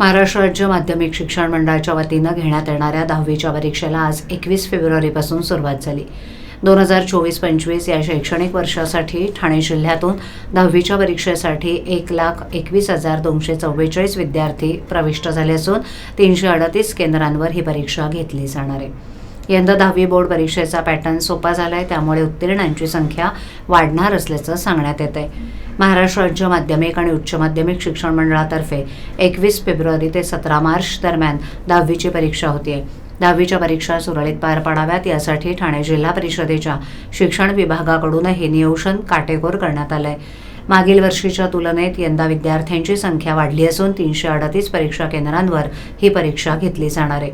महाराष्ट्र राज्य माध्यमिक शिक्षण मंडळाच्या वतीनं घेण्यात येणाऱ्या दहावीच्या परीक्षेला आज एकवीस फेब्रुवारीपासून सुरुवात झाली. दोन हजार चोवीस पंचवीस या शैक्षणिक वर्षासाठी ठाणे जिल्ह्यातून दहावीच्या परीक्षेसाठी एक लाख एकवीस हजार दोनशे चव्वेचाळीस विद्यार्थी प्रविष्ट झाले असून तीनशे अडतीस केंद्रांवर ही परीक्षा घेतली जाणार आहे. यंदा दहावी बोर्ड परीक्षेचा पॅटर्न सोपा झाला आहे त्यामुळे उत्तीर्णांची संख्या वाढणार असल्याचं सांगण्यात येत आहे महाराष्ट्र राज्य माध्यमिक आणि उच्च माध्यमिक शिक्षण मंडळातर्फे एकवीस फेब्रुवारी ते सतरा मार्च दरम्यान दहावीची परीक्षा होतीये. दहावीच्या परीक्षा सुरळीत पार पाडाव्यात यासाठी ठाणे जिल्हा परिषदेच्या शिक्षण विभागाकडून हे नियोजन काटेकोर करण्यात आलंय. मागील वर्षीच्या तुलनेत यंदा विद्यार्थ्यांची संख्या वाढली असून तीनशे अडतीस परीक्षा केंद्रांवर ही परीक्षा घेतली जाणार आहे.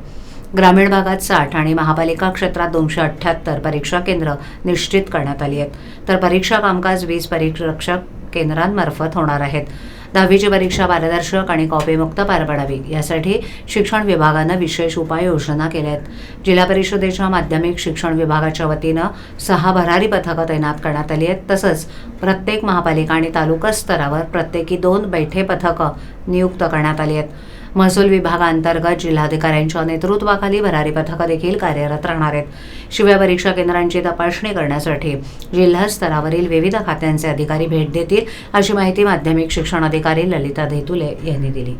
ग्रामीण भागात साठ आणि महापालिका क्षेत्रात दोनशे अठ्ठ्याहत्तर परीक्षा केंद्र निश्चित करण्यात आली आहेत. तर परीक्षा कामकाज वीस परीक्षक केंद्रांमार्फत होणार आहेत. दहावीची परीक्षा पारदर्शक आणि कॉपीमुक्त पार पडावी. यासाठी शिक्षण विभागानं विशेष उपाययोजना केल्या आहेत जिल्हा परिषदेच्या माध्यमिक शिक्षण विभागाच्या वतीनं सहा भरारी पथकं तैनात करण्यात आली आहेत. तसंच प्रत्येक महापालिका आणि तालुका स्तरावर प्रत्येकी दोन बैठे पथकं नियुक्त करण्यात आली आहेत. महसूल विभागाअंतर्गत जिल्हाधिकाऱ्यांच्या नेतृत्वाखाली भरारी पथकं देखील कार्यरत राहणार आहेत. शिवाय परीक्षा केंद्रांची तपासणी करण्यासाठी जिल्हा स्तरावरील विविध खात्यांचे अधिकारी भेट देतील अशी माहिती माध्यमिक शिक्षण अधिकारी ललिता देतुले यांनी दिली.